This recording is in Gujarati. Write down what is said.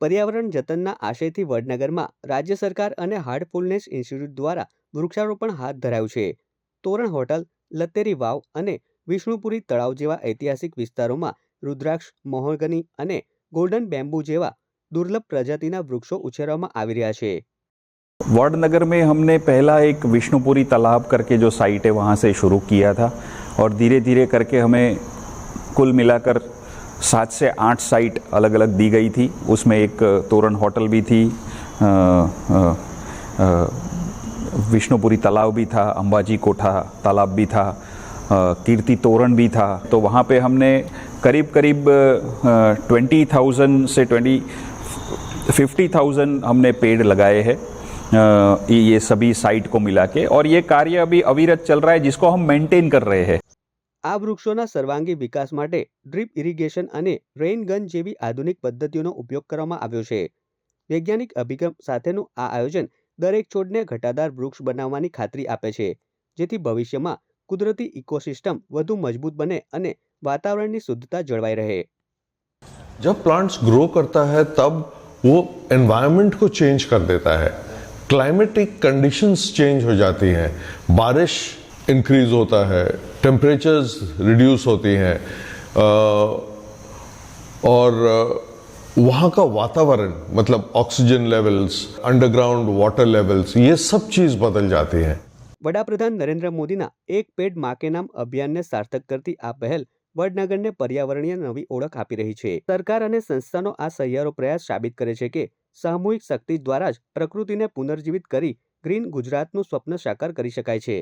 પર્યાવરણ જતનના આશયથી વડનગરમાં રાજ્ય સરકાર અને હાર્ટફુલનેસ ઇન્સ્ટિટ્યૂટ દ્વારા વૃક્ષારોપણ હાથ ધરાયું છે તોરણ હોટલ લત્તેરી વાવ અને વિષ્ણુપુરી તળાવ જેવા ઐતિહાસિક વિસ્તારોમાં રુદ્રાક્ષ મહોગની અને ગોલ્ડન બેમ્બુ જેવા દુર્લભ પ્રજાતિના વૃક્ષો ઉછેરવામાં આવી રહ્યા છે वार्डनगर में हमने पहला एक विष्णुपुरी तालाब करके जो साइट है वहाँ से शुरू किया था और धीरे धीरे करके हमें कुल मिलाकर सात से आठ साइट अलग अलग दी गई थी। उसमें एक तोरण होटल भी थी विष्णुपुरी तालाब भी था, अंबाजी कोठा तालाब भी था कीर्ति तोरण भी था। तो वहाँ पे हमने करीब करीब ट्वेंटी थाउज़ेंड से ट्वेंटी फिफ्टी थाउज़ेंड हमने पेड़ लगाए हैं ये सभी साइट को मिला के। और ये कार्य अभी अविरत चल रहा है, जिसको हम मेंटेन कर रहे हैं। આ વૃક્ષોના સર્વાંગી વિકાસ માટે ડ્રીપ ઇરિગેશન અને રેઇન ગન જેવી આધુનિક પદ્ધતિઓનો ઉપયોગ કરવામાં આવ્યો છે વૈજ્ઞાનિક અભિગમ સાથેનું આ આયોજન દરેક છોડને ઘટાદાર વૃક્ષ બનાવવાની ખાતરી આપે છે જેથી ભવિષ્યમાં કુદરતી ઇકોસિસ્ટમ વધુ મજબૂત બને અને વાતાવરણની શુદ્ધતા જળવાઈ રહે जब प्लांट्स ग्रो करता है तब वो एनवायरनमेंट को चेंज कर देता है क्लाइमेटिक कंडीशंस चेंज हो जाती हैं बारिश इंक्रीज होता है टेम्परेचर्स रिड्यूस होती हैं अ, और अ, वहाँ का वातावरण मतलब oxygen levels underground water levels ये सब चीज़ बदल जाती हैं વડાપ્રધાન નરેન્દ્ર મોદીના એક પેડ માં કે નામ અભિયાનને સાર્થક કરતી આ પહેલ વડનગરને પર્યાવરણીય નવી ઓળખ આપી રહી છે સરકાર અને સંસ્થાનો આ સહિયારો પ્રયાસ સાબિત કરે છે કે સામૂહિક શક્તિ દ્વારા જ પ્રકૃતિને પુનર્જીવિત કરી ગ્રીન ગુજરાતનું સ્વપ્ન સાકાર કરી શકાય છે